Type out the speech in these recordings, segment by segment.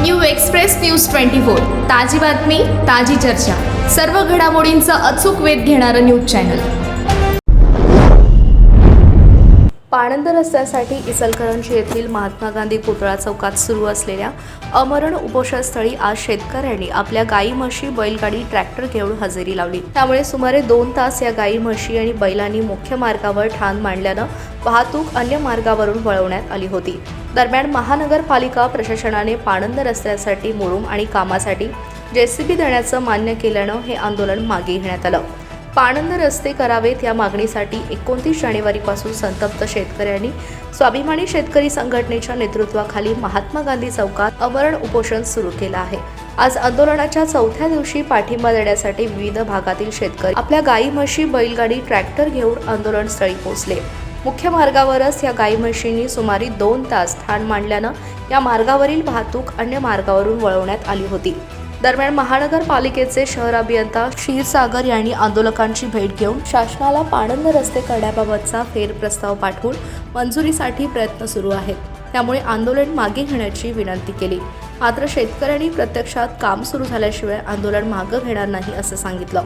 New express news twenty four. ताजी बातमी ताजी चर्चा. सर्व घडामोडींचा अचूक वेध घेणारं न्यूज चॅनल. पाणंद रस्त्यासाठी इचलकरंजी येथील महात्मा गांधी पुतळा चौकात सुरू असलेल्या अमरण उपोषणस्थळी आज शेतकऱ्यांनी आपल्या गाई म्हशी बैलगाडी ट्रॅक्टर घेऊन हजेरी लावली. त्यामुळे सुमारे दोन तास या गाई म्हशी आणि बैलांनी मुख्य मार्गावर ठाण मांडल्यानं वाहतूक अन्य मार्गावरून वळवण्यात आली होती. दरम्यान महानगरपालिका प्रशासनाने पाणंद रस्त्यासाठी मुरुम आणि कामासाठी जेसीबी देण्याचं मान्य केल्यानं हे आंदोलन मागे घेण्यात आलं. पाणंद रस्ते करावेत या मागणीसाठी एकोणतीस जानेवारीपासून संतप्त शेतकऱ्यांनी स्वाभिमानी शेतकरी संघटनेच्या नेतृत्वाखाली महात्मा गांधी चौकात अमरण उपोषण सुरू केलं आहे. आज आंदोलनाच्या चौथ्या दिवशी पाठिंबा देण्यासाठी विविध भागातील शेतकरी आपल्या गाई म्हशी बैलगाडी ट्रॅक्टर घेऊन आंदोलनस्थळी पोहोचले. मुख्य मार्गावरच या गाई म्हशींनी सुमारे दोन तास ठाण मांडल्यानं या मार्गावरील वाहतूक अन्य मार्गावरून वळवण्यात आली होती. दरम्यान महानगरपालिकेचे शहर अभियंता क्षीरसागर यांनी आंदोलकांची भेट घेऊन शासनाला पाणंद रस्ते करण्याबाबतचा फेरप्रस्ताव पाठवून मंजुरीसाठी प्रयत्न सुरू आहेत. त्यामुळे आंदोलन मागे घेण्याची विनंती केली. मात्र शेतकऱ्यांनी प्रत्यक्षात काम सुरू झाल्याशिवाय आंदोलन मागं घेणार नाही असं सांगितलं.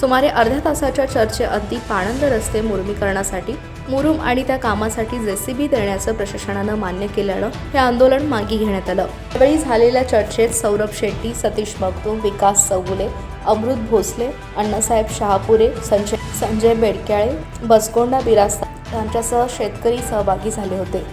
सुमारे अर्ध्या तासाच्या चर्चेअंती पाणंद रस्ते मुरमीकरणासाठी मुरुम आणि त्या कामासाठी जेसीबी देण्याचं प्रशासनानं मान्य केल्यानं हे आंदोलन मागे घेण्यात आलं. यावेळी झालेल्या चर्चेत सौरभ शेट्टी सतीश मगदूम विकास चौगुले अमृत भोसले अण्णासाहेब शहापुरे संजय संजय बेडक्याळे बसकोंडा बिरास्ता यांच्यासह शेतकरी सहभागी झाले होते.